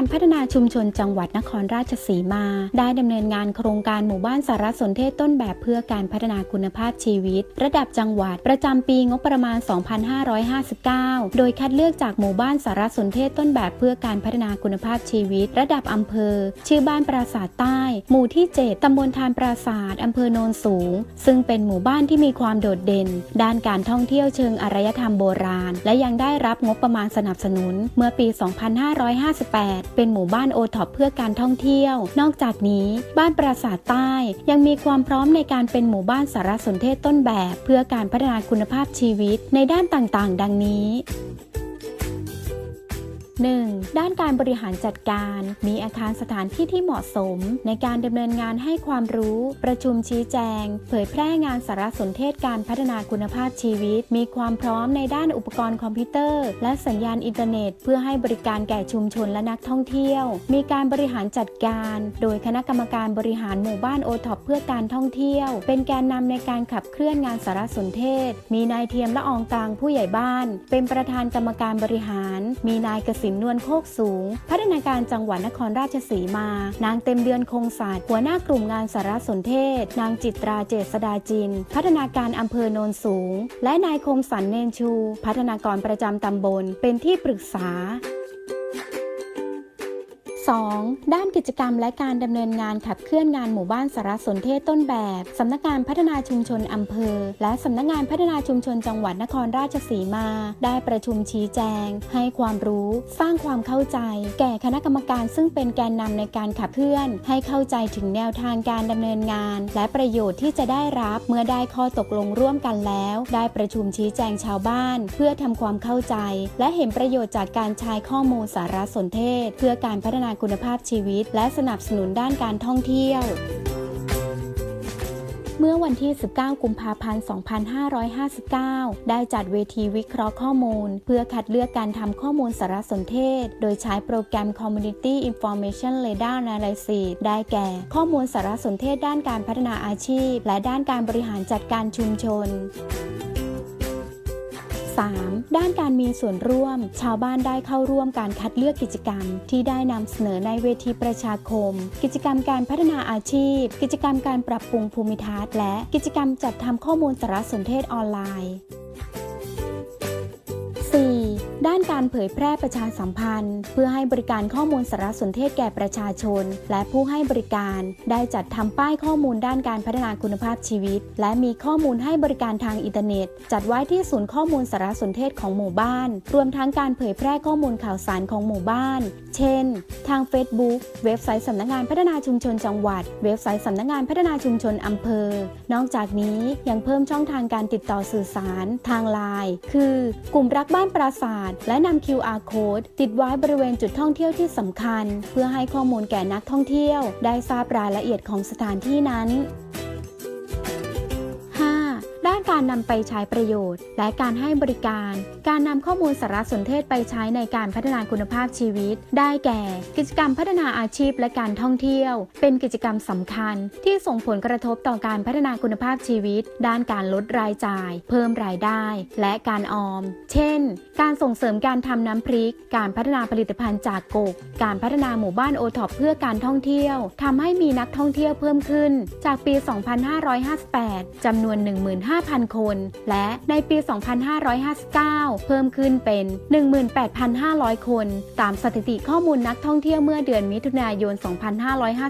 การพัฒนาชุมชนจังหวัดนครราชสีมา ได้ดำเนินงานโครงการหมู่บ้านสารสนเทศต้นแบบเพื่อการพัฒนาคุณภาพชีวิต ระดับจังหวัดประจำปีงบประมาณ 2559 โดยคัดเลือกจากหมู่บ้านสารสนเทศต้นแบบเพื่อการพัฒนาคุณภาพชีวิต ระดับอำเภอ ชื่อบ้านปราสาทใต้ หมู่ที่ 7 ตำบลทานปราสาทอำเภอโนนสูง ซึ่งเป็นหมู่บ้านที่มีความโดดเด่น ด้านการท่องเที่ยวเชิงอารยธรรมโบราณ และยังได้รับงบประมาณสนับสนุนเมื่อปี 2558เป็นหมู่บ้านโอท็อปเพื่อการท่องเที่ยว นอกจากนี้ บ้านปราสาทใต้ยังมีความพร้อมในการเป็นหมู่บ้านสารสนเทศต้นแบบ เพื่อการพัฒนาคุณภาพชีวิตในด้านต่างๆ ดังนี้ 1. ด้านการบริหารจัดการ มีอาคารสถานที่ที่เหมาะสม ในการดำเนินงานให้ความรู้ ประชุมชี้แจง เผยแพร่งานสารสนเทศการพัฒนาคุณภาพชีวิต มีความพร้อมในด้านอุปกรณ์คอมพิวเตอร์ และสัญญาณอินเทอร์เน็ต เพื่อให้บริการแก่ชุมชนและนักท่องเที่ยว มีการบริหารจัดการ โดยคณะกรรมการบริหารหมู่บ้านโอท็อปเพื่อการท่องเที่ยว เป็นแกนนำในการขับเคลื่อนงานสารสนเทศ มีนายเทียมละอองกลางผู้ใหญ่บ้าน เป็นประธานกรรมการบริหาร มีนายเกษสินนวลโคกสูง พัฒนาการจังหวัดนครราชสีมา นางเต็มเดือนคงศาสตร์หัวหน้ากลุ่มงานสารสนเทศ นางจิตราเจษดาจิน พัฒนาการอำเภอโนนสูง และนายคมสันเนนชู พัฒนากรประจำตำบล เป็นที่ปรึกษา 2. ด้านกิจกรรมและการดำเนินงานขับเคลื่อนงานหมู่บ้านสารสนเทศต้นแบบสำนักงานพัฒนาชุมชนอำเภอ และสำนักงานพัฒนาชุมชนจังหวัดนครราชสีมา ได้ประชุมชี้แจง ให้ความรู้ สร้างความเข้าใจ แก่คณะกรรมการซึ่งเป็นแกนนำในการขับเคลื่อน ให้เข้าใจถึงแนวทางการดำเนินงาน และประโยชน์ที่จะได้รับเมื่อได้ข้อตกลงร่วมกันแล้ว ได้ประชุมชี้แจงชาวบ้าน เพื่อทำความเข้าใจ และเห็นประโยชน์จากการใช้ข้อมูลสารสนเทศ เพื่อการพัฒนาคุณภาพชีวิต และสนับสนุนด้านการท่องเที่ยว เมื่อวันที่ 19 กุมภาพันธ์ 2559 ได้จัดเวทีวิเคราะห์ข้อมูล เพื่อคัดเลือกการทำข้อมูลสารสนเทศ โดยใช้โปรแกรม Community Information Radar Analysis ได้แก่ ข้อมูลสารสนเทศด้านการพัฒนาอาชีพ และด้านการบริหารจัดการชุมชน 3. ด้านการมีส่วนร่วม ชาวบ้านได้เข้าร่วมการคัดเลือกกิจกรรม ที่ได้นำเสนอในเวทีประชาคม กิจกรรมการพัฒนาอาชีพ กิจกรรมการปรับปรุงภูมิทัศน์และกิจกรรมจัดทำข้อมูลสารสนเทศออนไลน์ ด้านการเผยแพร่ประชาสัมพันธ์ เพื่อให้บริการข้อมูลสารสนเทศแก่ประชาชน และผู้ให้บริการ ได้จัดทำป้ายข้อมูลด้านการพัฒนาคุณภาพชีวิต และมีข้อมูลให้บริการทางอินเทอร์เน็ต จัดไว้ที่ศูนย์ข้อมูลสารสนเทศของหมู่บ้าน รวมทั้งการเผยแพร่ข้อมูลข่าวสารของหมู่บ้าน เช่น ทาง Facebook เว็บไซต์สำนักงานพัฒนาชุมชนจังหวัด เว็บไซต์สำนักงานพัฒนาชุมชนอำเภอ นอกจากนี้ยังเพิ่มช่องทางการติดต่อสื่อสาร ทางไลน์ คือ กลุ่มรักบ้านปราศาสตร์และนำ QR code ติดไว้บริเวณจุดท่องเที่ยวที่สำคัญ เพื่อให้ข้อมูลแก่นักท่องเที่ยว ได้ทราบรายละเอียดของสถานที่นั้น การนำไปใช้ประโยชน์ และการให้บริการ การนำข้อมูลสารสนเทศไปใช้ในการพัฒนาคุณภาพชีวิต ได้แก่ กิจกรรมพัฒนาอาชีพและการท่องเที่ยว เป็นกิจกรรมสำคัญ ที่ส่งผลกระทบต่อการพัฒนาคุณภาพชีวิต ด้านการลดรายจ่าย เพิ่มรายได้ และการออม เช่น การส่งเสริมการทำน้ำพริก การพัฒนาผลิตภัณฑ์จากกก การพัฒนาหมู่บ้านโอท็อปเพื่อการท่องเที่ยวทำให้มีนักท่องเที่ยวเพิ่มขึ้น จากปี 2558จำนวน 15,000คน และในปี 2559 เพิ่มขึ้นเป็น 18,500 คน ตามสถิติข้อมูลนักท่องเที่ยวเมื่อเดือนมิถุนายน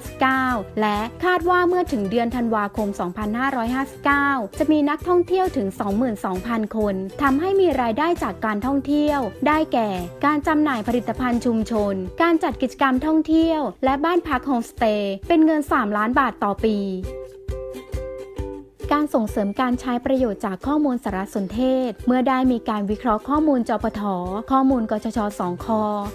2559 และคาดว่าเมื่อถึงเดือนธันวาคม 2559 จะมีนักท่องเที่ยวถึง 22,000 คน ทำให้มีรายได้จากการท่องเที่ยว ได้แก่ การจำหน่ายผลิตภัณฑ์ชุมชน การจัดกิจกรรมท่องเที่ยว และบ้านพักโฮมสเตย์ เป็นเงิน 3 ล้านบาทต่อปี การส่งเสริมการใช้ประโยชน์จากข้อมูลสารสนเทศ เมื่อได้มีการวิเคราะห์ข้อมูลจปทข้อมูลกชช2ค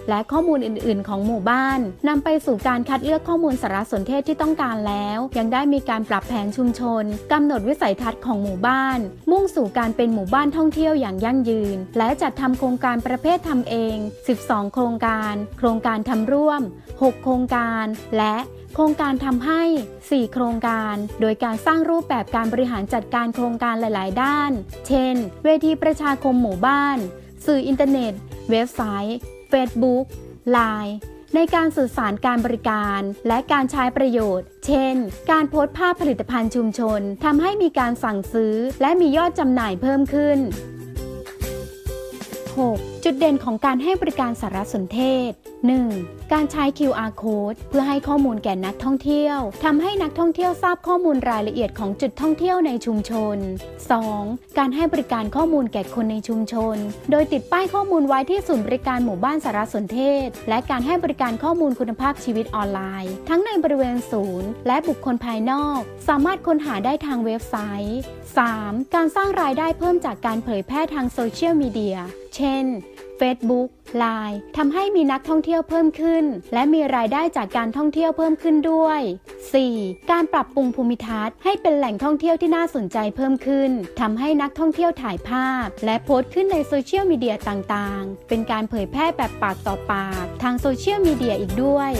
และข้อมูลอื่น ๆ ของหมู่บ้านนำไปสู่การคัดเลือกข้อมูลสารสนเทศที่ต้องการแล้ว ยังได้มีการปรับแผนชุมชนกำหนดวิสัยทัศน์ของหมู่บ้าน มุ่งสู่การเป็นหมู่บ้านท่องเที่ยวอย่างยั่งยืน และจัดทำโครงการประเภททำเอง 12 โครงการ โครงการทำร่วม 6 โครงการ และโครงการทำให้ 4 โครงการ โดยการสร้างรูปแบบการบริหารจัดการโครงการหลาย ๆ ด้าน เช่น เวทีประชาคมหมู่บ้าน สื่ออินเทอร์เน็ต เว็บไซต์ Facebook ไลน์ในการสื่อสารการบริการและการใช้ประโยชน์ เช่น การโพสต์ภาพผลิตภัณฑ์ชุมชนทำให้มีการสั่งซื้อ และมียอดจำหน่ายเพิ่มขึ้น 6. จุดเด่นของการให้บริการสารสนเทศ 1. การใช้ QR code เพื่อให้ข้อมูลแก่นักท่องเที่ยวทำให้นักท่องเที่ยวทราบข้อมูลรายละเอียดของจุดท่องเที่ยวในชุมชน 2. การให้บริการข้อมูลแก่คนในชุมชน โดยติดป้ายข้อมูลไว้ที่ศูนย์บริการหมู่บ้านสารสนเทศ และการให้บริการข้อมูลคุณภาพชีวิตออนไลน์ ทั้งในบริเวณศูนย์ และบุคคลภายนอก สามารถค้นหาได้ทางเว็บไซต์ 3. การสร้างรายได้เพิ่มจากการเผยแพร่ทางโซเชียลมีเดีย เช่น Facebook Line ทำให้มีนักท่องเที่ยวเพิ่มขึ้น และมีรายได้จากการท่องเที่ยวเพิ่มขึ้นด้วย 4. การปรับปรุงภูมิทัศน์ให้เป็นแหล่งท่องเที่ยวที่น่าสนใจเพิ่มขึ้นทำให้นักท่องเที่ยวถ่ายภาพ และโพสต์ขึ้นในโซเชียลมีเดียต่างๆ เป็นการเผยแพร่แบบปากต่อปาก ทางโซเชียลมีเดียอีกด้วย